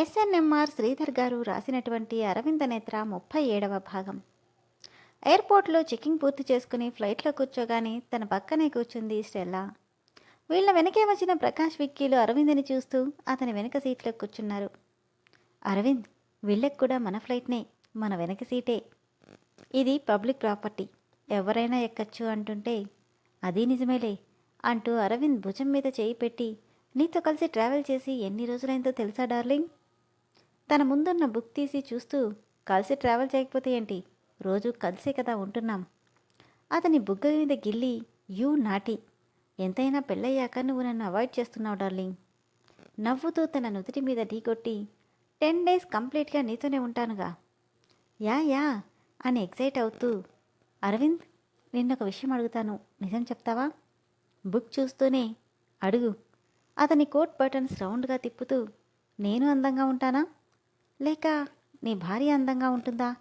SNMR Sridhar గారు రాసినటువంటి అరవింద నేత్ర ముప్పై ఏడవ భాగం. ఎయిర్పోర్ట్లో చెకింగ్ పూర్తి చేసుకుని ఫ్లైట్లో కూర్చోగానే తన పక్కనే కూర్చుంది స్టెల్లా. వీళ్ళ వెనకే వచ్చిన ప్రకాష్ విక్కీలు అరవింద్ని చూస్తూ అతని వెనక సీట్లో కూర్చున్నారు. అరవింద్ వీళ్ళకి కూడా మన ఫ్లైట్నే మన వెనక సీటే. ఇది పబ్లిక్ ప్రాపర్టీ. ఎవరైనా ఎక్కచ్చు అంటుంటే అది నిజమేలే అంటూ అరవింద్ భుజం మీద చేయి పెట్టి నీతో కలిసి ట్రావెల్ చేసి ఎన్ని రోజులైందో తెలుసా డార్లింగ్? తన ముందున్న బుక్ తీసి చూస్తూ కలిసి ట్రావెల్ చేయకపోతే ఏంటి? రోజు కలిసే కదా ఉంటున్నాం. అతని బుగ్గ మీద గిల్లి యూ నాటి! ఎంతైనా పెళ్ళయ్యాక నువ్వు నన్ను అవాయిడ్ చేస్తున్నావు డార్లింగ్. నవ్వుతూ తన నుదుటి మీద ఢీకొట్టి టెన్ డేస్ కంప్లీట్గా నీతోనే ఉంటానుగా. Yeah yeah! అని ఎక్సైట్ అవుతూ అరవింద్ నిన్నొక విషయం అడుగుతాను. నిజం చెప్తావా? బుక్ చూస్తూనే అడుగు. అతని కోట్ బటన్స్ రౌండ్గా తిప్పుతూ నేను అందంగా ఉంటానా? లేక నీ భార్య అందంగా ఉంటుందా?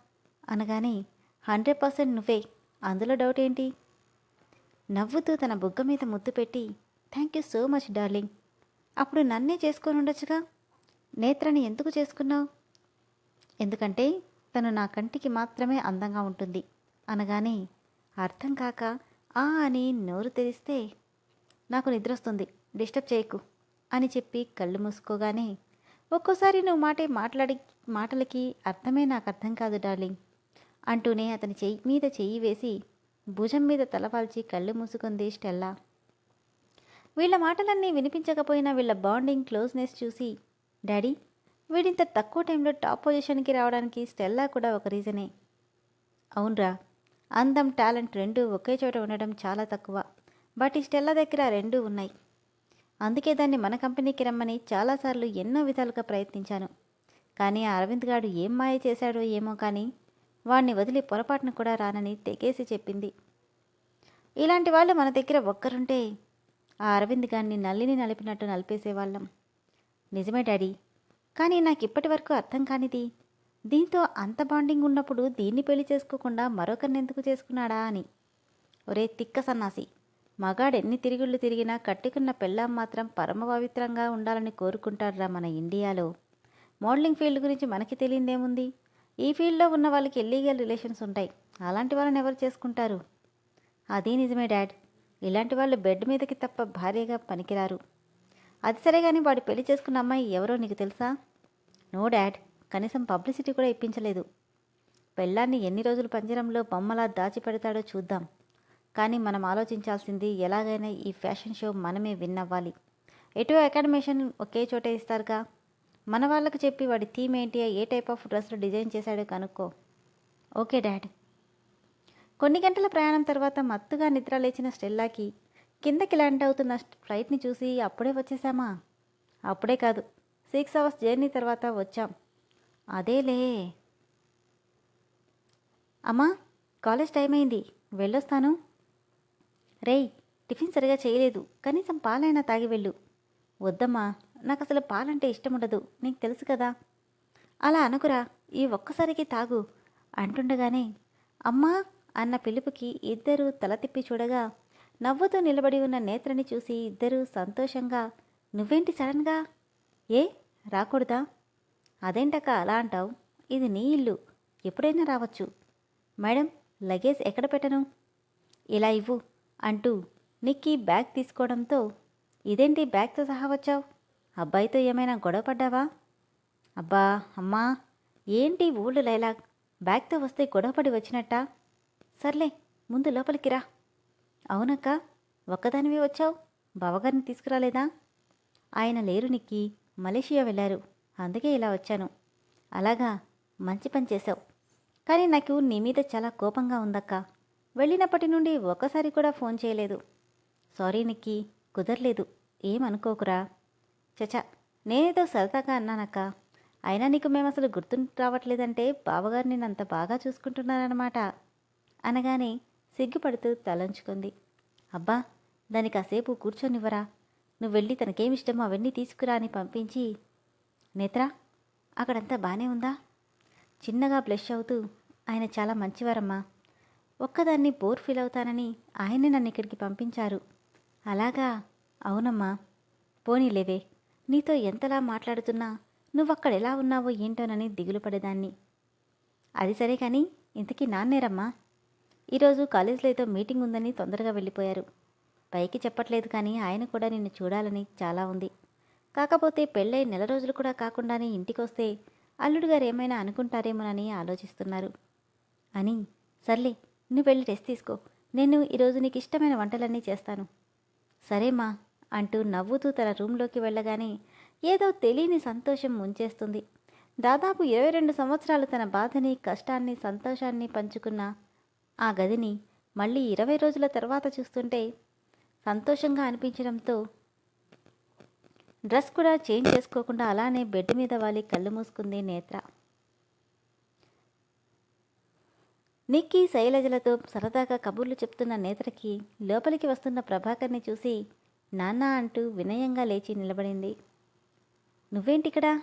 అనగానే హండ్రెడ్ పర్సెంట్ నువ్వే. అందులో డౌట్ ఏంటి? నవ్వుతూ తన బుగ్గ మీద ముద్దు పెట్టి thank you so much darling. అప్పుడు నన్నే చేసుకొని ఉండొచ్చుగా? నేత్రని ఎందుకు చేసుకున్నావు? ఎందుకంటే తను నా కంటికి మాత్రమే అందంగా ఉంటుంది. అనగానే అర్థం కాక ఆ అని నోరు తెరిస్తే నాకు నిద్రొస్తుంది. డిస్టర్బ్ చేయకు. అని చెప్పి కళ్ళు మూసుకోగానే ఒక్కోసారి నువ్వు మాటే మాట్లాడి మాటలకి అర్థమే నాకు అర్థం కాదు డార్లింగ్ అంటూనే అతని చెయ్యి మీద చెయ్యి వేసి భుజం మీద తలపాల్చి కళ్ళు మూసుకుంది స్టెల్లా. వీళ్ళ మాటలన్నీ వినిపించకపోయినా వీళ్ళ బాండింగ్ క్లోజ్నెస్ చూసి డాడీ వీడింత తక్కువ టైంలో టాప్ పొజిషన్కి రావడానికి స్టెల్లా కూడా ఒక రీజనే. అవునరా అందం టాలెంట్ రెండు ఒకే చోట ఉండడం చాలా తక్కువ బట్ ఈ స్టెల్లా దగ్గర రెండు ఉన్నాయి. అందుకే దాన్ని మన కంపెనీకి రమ్మని చాలాసార్లు ఎన్నో విధాలుగా ప్రయత్నించాను. కానీ అరవింద్ గాడు ఏం మాయ చేశాడో ఏమో కానీ వాణ్ణి వదిలి పొరపాటును కూడా రానని తెగేసి చెప్పింది. ఇలాంటి వాళ్ళు మన దగ్గర ఒక్కరుంటే ఆ అరవింద్ గారిని నల్లిని నలిపినట్టు నలిపేసేవాళ్ళం. నిజమే డాడీ. కానీ నాకు ఇప్పటి వరకు అర్థం కానిది దీంతో అంత బాండింగ్ ఉన్నప్పుడు దీన్ని పెళ్ళి చేసుకోకుండా మరొకరిని ఎందుకు చేసుకున్నాడా అని. ఒరే తిక్క సన్నాసి. మగాడు ఎన్ని తిరుగుళ్ళు తిరిగినా కట్టుకున్న పెళ్ళాం మాత్రం పరమ పవిత్రంగా ఉండాలని కోరుకుంటాడురా మన ఇండియాలో. మోడలింగ్ ఫీల్డ్ గురించి మనకి తెలియదేముంది? ఈ ఫీల్డ్లో ఉన్న వాళ్ళకి ఇల్లీగల్ రిలేషన్స్ ఉంటాయి. అలాంటి వాళ్ళని ఎవరు చేసుకుంటారు? అది నిజమే డాడ్. ఇలాంటి వాళ్ళు బెడ్ మీదకి తప్ప భార్యగా పనికిరారు. అది సరే కానీ వాడు పెళ్ళి చేసుకున్న అమ్మాయి ఎవరో నీకు తెలుసా? No dad. కనీసం పబ్లిసిటీ కూడా ఇప్పించలేదు. పెళ్ళాన్ని ఎన్ని రోజులు పంజరంలో బొమ్మలా దాచిపెడతాడో చూద్దాం. కానీ మనం ఆలోచించాల్సింది ఎలాగైనా ఈ ఫ్యాషన్ షో మనమే విన్ అవ్వాలి. ఎటు అకాడమేషన్ ఒకే చోట ఇస్తారుగా. మన వాళ్ళకు చెప్పి వాడి థీమ్ ఏంటి ఏ టైప్ ఆఫ్ డ్రెస్లు డిజైన్ చేశాడో కనుక్కో. Okay dad. కొన్ని గంటల ప్రయాణం తర్వాత మత్తుగా నిద్ర లేచిన స్టెల్లాకి కిందకి ల్యాండ్ అవుతున్న ఫ్లైట్ని చూసి అప్పుడే వచ్చేసామా? అప్పుడే కాదు. సిక్స్ అవర్స్ జర్నీ తర్వాత వచ్చాం. అదేలే. అమ్మా కాలేజ్ టైం అయింది. వెళ్ళొస్తాను. రేయ్ టిఫిన్ సరిగా చేయలేదు. కనీసం పాలైనా తాగి వెళ్ళు. వద్దమ్మా నాకు అసలు పాలంటే ఇష్టం ఉండదు నీకు తెలుసు కదా. అలా అనుకురా ఈ ఒక్కసారికి తాగు అంటుండగానే అమ్మా అన్న పిలుపుకి ఇద్దరూ తల తిప్పి చూడగా నవ్వుతూ నిలబడి ఉన్న నేత్రని చూసి ఇద్దరూ సంతోషంగా నువ్వేంటి సడన్గా? ఏ రాకూడదా? అదేంటక్క అలా అంటావు? ఇది నీ ఇల్లు. ఎప్పుడైనా రావచ్చు. మేడం లగేజ్ ఎక్కడ పెట్టను? ఇలా ఇవ్వు. అంటూ నిక్కీ బ్యాగ్ తీసుకోవడంతో ఇదేంటి బ్యాగ్తో సహా వచ్చావు? అబ్బాయితో ఏమైనా గొడవ పడ్డావా? అబ్బా అమ్మా ఏంటి ఊళ్ళు లైలాగ్ బ్యాగ్తో వస్తే గొడవపడి వచ్చినట్టా? సర్లే ముందు లోపలికి రా. అవునక్క ఒక్కదానివే వచ్చావు? బావగారిని తీసుకురాలేదా? ఆయన లేరు నిక్కి మలేషియా వెళ్ళారు. అందుకే ఇలా వచ్చాను. అలాగా మంచి పని చేశావు. కానీ నాకు నీ మీద చాలా కోపంగా ఉందక్క. వెళ్ళినప్పటి నుండి ఒక్కసారి కూడా ఫోన్ చేయలేదు. సారీ నిక్కి కుదరలేదు. ఏమనుకోకురా? చచా నేనేదో సరదాగా అన్నానక్క. అయినా నీకు మేము అసలు గుర్తు రావట్లేదంటే బావగారు నేను అంత బాగా చూసుకుంటున్నారన్నమాట. అనగానే సిగ్గుపడుతూ తలంచుకుంది. అబ్బా దాని కాసేపు కూర్చొనివ్వరా? నువ్వు వెళ్ళి తనకేమిష్టమో అవన్నీ తీసుకురా అని పంపించి నేత్రా అక్కడంతా బాగానే ఉందా? చిన్నగా బ్లష్ అవుతూ ఆయన చాలా మంచివారమ్మా. ఒక్కదాన్ని బోర్ ఫీల్ అవుతానని ఆయనే నన్ను ఇక్కడికి పంపించారు. అలాగా? అవునమ్మా. పోనీలేవే నీతో ఎంతలా మాట్లాడుతున్నా నువ్వక్కడ ఎలా ఉన్నావో ఏంటోనని దిగులు పడేదాన్ని. అది సరే కానీ ఇంతకీ నాన్నేరమ్మా? ఈరోజు కాలేజీలో ఏదో మీటింగ్ ఉందని తొందరగా వెళ్ళిపోయారు. పైకి చెప్పట్లేదు కానీ ఆయన కూడా నిన్ను చూడాలని చాలా ఉంది. కాకపోతే పెళ్ళై నెల రోజులు కూడా కాకుండానే ఇంటికొస్తే అల్లుడు గారు ఏమైనా అనుకుంటారేమోనని ఆలోచిస్తున్నారు. అని సర్లే నువ్వు వెళ్ళి రెస్ట్ తీసుకో. నేను ఈరోజు నీకు ఇష్టమైన వంటలన్నీ చేస్తాను. సరేమా అంటూ నవ్వుతూ తన రూంలోకి వెళ్ళగానే ఏదో తెలియని సంతోషం ముంచేస్తుంది. దాదాపు ఇరవై రెండు సంవత్సరాలు తన బాధని కష్టాన్ని సంతోషాన్ని పంచుకున్న ఆ గదిని మళ్ళీ ఇరవై రోజుల తర్వాత చూస్తుంటే సంతోషంగా అనిపించడంతో డ్రెస్ కూడా చేంజ్ చేసుకోకుండా అలానే బెడ్ మీద వాలి కళ్ళు మూసుకుంది నేత్ర. నిక్కీ శైలజలతో సరదాగా కబుర్లు చెప్తున్న నేత్రకి లోపలికి వస్తున్న ప్రభాకర్ని చూసి నాన్న అంటూ వినయంగా లేచి నిలబడింది. నువ్వేంటిక్కడ?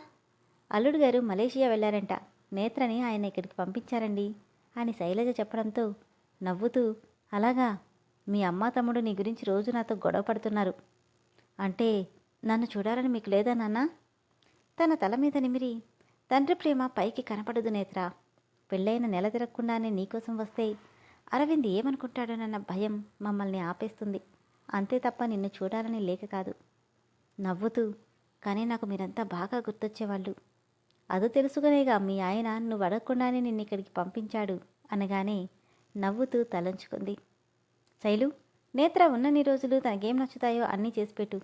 అల్లుడు గారు మలేషియా వెళ్ళారంట. నేత్రని ఆయన ఇక్కడికి పంపించారండి అని శైలజ చెప్పడంతో నవ్వుతూ అలాగా? మీ అమ్మ తమ్ముడు నీ గురించి రోజు నాతో గొడవ పడుతున్నారు. అంటే నన్ను చూడాలని మీకు లేదా నాన్న? తన తల మీద నిమిరి తండ్రి ప్రేమ పైకి కనపడదు నేత్ర. పెళ్ళైన నెల తిరగకుండానే నీకోసం వస్తే అరవింద్ ఏమనుకుంటాడోనన్న భయం మమ్మల్ని ఆపేస్తుంది. అంతే తప్ప నిన్ను చూడాలని లేక కాదు. నవ్వుతూ కానీ నాకు మీరంతా బాగా గుర్తొచ్చేవాళ్ళు. అది తెలుసుకునేగా మీ ఆయన నువ్వు అడగకుండానే నిన్ను ఇక్కడికి పంపించాడు అనగానే నవ్వుతూ తలంచుకుంది. శైలు నేత్ర ఉన్నన్ని రోజులు తనకేం నచ్చుతాయో అన్నీ చేసిపెట్టు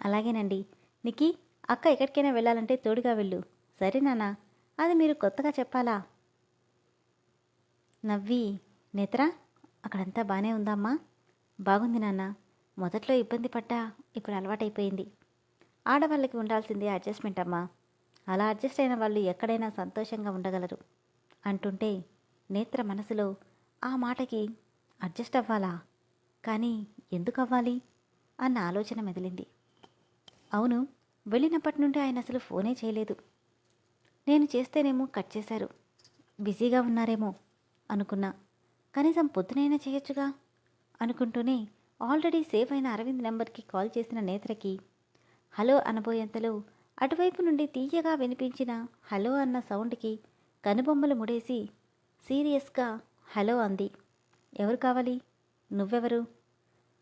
అలాగేనండి. నికి అక్క ఎక్కడికైనా వెళ్ళాలంటే తోడుగా వెళ్ళు. సరే నానా అది మీరు కొత్తగా చెప్పాలా? నవ్వి నేత్ర అక్కడంతా బాగానే ఉందమ్మా. బాగుంది నాన్న. మొదట్లో ఇబ్బంది పడ్డా ఇప్పుడు అలవాటైపోయింది. ఆడవాళ్ళకి ఉండాల్సిందే అడ్జస్ట్మెంట్ అమ్మా. అలా అడ్జస్ట్ అయిన వాళ్ళు ఎక్కడైనా సంతోషంగా ఉండగలరు. అంటుంటే నేత్ర మనసులో ఆ మాటకి అడ్జస్ట్ అవ్వాలా? కానీ ఎందుకు అవ్వాలి? అన్న ఆలోచన మెదిలింది. అవును వెళ్ళినప్పటి నుండి ఆయన అసలు ఫోనే చేయలేదు. నేను చేస్తేనేమో కట్ చేశారు. బిజీగా ఉన్నారేమో. అనుకున్నా. కనీసం పొద్దునైనా చేయొచ్చుగా? అనుకుంటూనే ఆల్రెడీ సేవ్ అయిన అరవింద్ నెంబర్కి కాల్ చేసిన నేత్రకి హలో అనబోయేంతలో అటువైపు నుండి తీయగా వినిపించిన హలో అన్న సౌండ్కి కనుబొమ్మలు ముడేసి సీరియస్గా హలో అంది. ఎవరు కావాలి? నువ్వెవరు?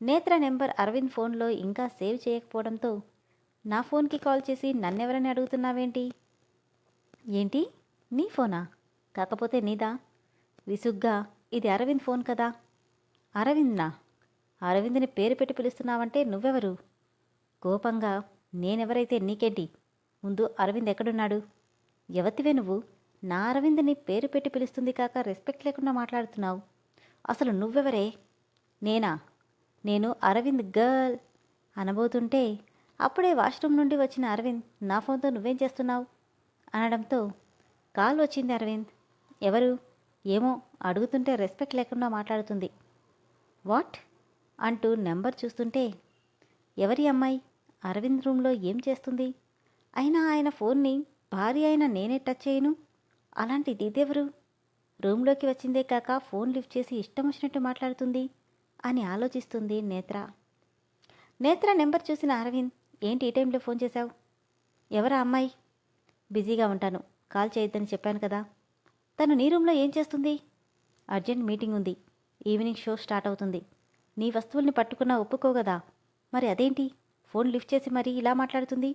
నేత్ర నెంబర్ అరవింద్ ఫోన్లో ఇంకా సేవ్ చేయకపోవడంతో నా ఫోన్కి కాల్ చేసి నన్నెవరని అడుగుతున్నావేంటి? ఏంటి? నీ ఫోనా? కాకపోతే నీదా? విసుగ్గా ఇది అరవింద్ ఫోన్ కదా? అరవింద్నా? అరవింద్ని పేరు పెట్టి పిలుస్తున్నావంటే నువ్వెవరు? కోపంగా నేనెవరైతే నీకేంటి? ముందు అరవింద్ ఎక్కడున్నాడు? ఎవతివే నువ్వు? నా అరవింద్ని పేరు పెట్టి పిలుస్తుంది కాక రెస్పెక్ట్ లేకుండా మాట్లాడుతున్నావు. అసలు నువ్వెవరే? నేనా? నేను అరవింద్ గర్ల్. అనబోతుంటే అప్పుడే వాష్రూమ్ నుండి వచ్చిన అరవింద్ నా ఫోన్తో నువ్వేం చేస్తున్నావు? అనడంతో కాల్ వచ్చింది అరవింద్. ఎవరు? ఏమో అడుగుతుంటే రెస్పెక్ట్ లేకుండా మాట్లాడుతుంది. వాట్ అంటూ నెంబర్ చూస్తుంటే ఎవరి అమ్మాయి? అరవింద్ రూమ్లో ఏం చేస్తుంది? అయినా ఆయన ఫోన్ని భార్య అయిన నేనే టచ్ చేయను. అలాంటిది ఇదెవరు? రూమ్లోకి వచ్చిందే కాక ఫోన్ లిఫ్ట్ చేసి ఇష్టం వచ్చినట్టు మాట్లాడుతుంది అని ఆలోచిస్తుంది నేత్ర. నేత్ర నెంబర్ చూసిన అరవింద్ ఏంటి ఈ టైంలో ఫోన్ చేశావు? ఎవరా అమ్మాయి? బిజీగా ఉంటాను కాల్ చేయొద్దని చెప్పాను కదా. తను నీ రూమ్లో ఏం చేస్తుంది? అర్జెంట్ మీటింగ్ ఉంది. ఈవినింగ్ షో స్టార్ట్ అవుతుంది. నీ వస్తువుల్ని పట్టుకున్నా ఒప్పుకోగదా మరి అదేంటి? ఫోన్ లిఫ్ట్ చేసి మరీ ఇలా మాట్లాడుతుంది?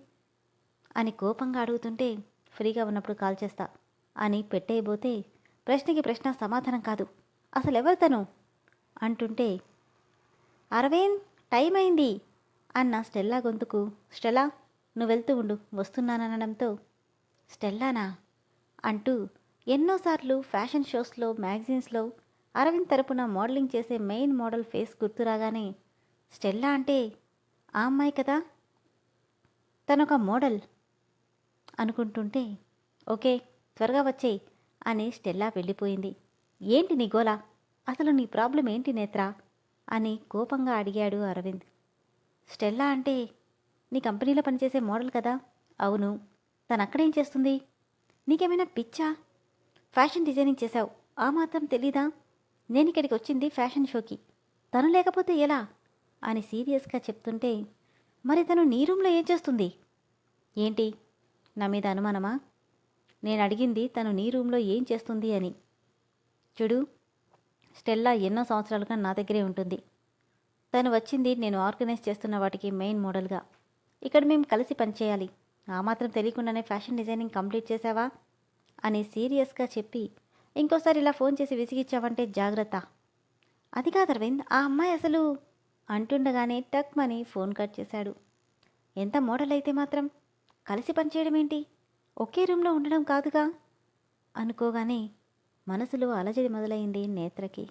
అని కోపంగా అడుగుతుంటే ఫ్రీగా ఉన్నప్పుడు కాల్ చేస్తా. అని పెట్టేయబోతే ప్రశ్నకి ప్రశ్న సమాధానం కాదు. అసలు ఎవరు తను? అంటుంటే అరవింద్ టైం అయింది. అన్న స్టెల్లా గొంతుకు స్టెల్లా నువ్వు వెళ్తూ ఉండు వస్తున్నాననడంతో స్టెల్లానా? అంటూ ఎన్నోసార్లు ఫ్యాషన్ షోస్లో మ్యాగజైన్స్లో అరవింద్ తరపున మోడలింగ్ చేసే మెయిన్ మోడల్ ఫేస్ గుర్తురాగానే స్టెల్లా అంటే ఆ అమ్మాయి కదా? తనొక మోడల్. అనుకుంటుంటే ఓకే త్వరగా వచ్చేయ్ అని స్టెల్లా వెళ్ళిపోయింది. ఏంటి నీ గోలా? అసలు నీ ప్రాబ్లం ఏంటి నేత్ర? అని కోపంగా అడిగాడు అరవింద్. స్టెల్లా అంటే నీ కంపెనీలో పనిచేసే మోడల్ కదా? అవును. తనక్కడేం చేస్తుంది? నీకేమైనా పిచ్చా? ఫ్యాషన్ డిజైనింగ్ చేశావు. ఆ మాత్రం తెలీదా? నేను ఇక్కడికి వచ్చింది ఫ్యాషన్ షోకి. తను లేకపోతే ఎలా? అని సీరియస్గా చెప్తుంటే మరి తను నీ రూమ్లో ఏం చేస్తుంది? ఏంటి? నా మీద అనుమానమా? నేను అడిగింది తను నీ రూమ్లో ఏం చేస్తుంది అని. చూడు స్టెల్లా ఎన్నో సంవత్సరాలుగా నా దగ్గరే ఉంటుంది. తను వచ్చింది నేను ఆర్గనైజ్ చేస్తున్న వాటికి మెయిన్ మోడల్గా. ఇక్కడ మేము కలిసి పనిచేయాలి. ఆ మాత్రం తెలియకుండానే ఫ్యాషన్ డిజైనింగ్ కంప్లీట్ చేసావా అని సీరియస్గా చెప్పి ఇంకోసారి ఇలా ఫోన్ చేసి విసిగిచ్చావంటే జాగ్రత్త. అది కాదు అరవింద్ ఆ అమ్మాయి అసలు అంటుండగానే టక్ మని ఫోన్ కట్ చేశాడు. ఎంత మోడల్ అయితే మాత్రం కలిసి పనిచేయడం ఏంటి? ఒకే రూమ్లో ఉండడం కాదుగా? అనుకోగానే మనసులో అలజడి మొదలైంది నేత్రకి.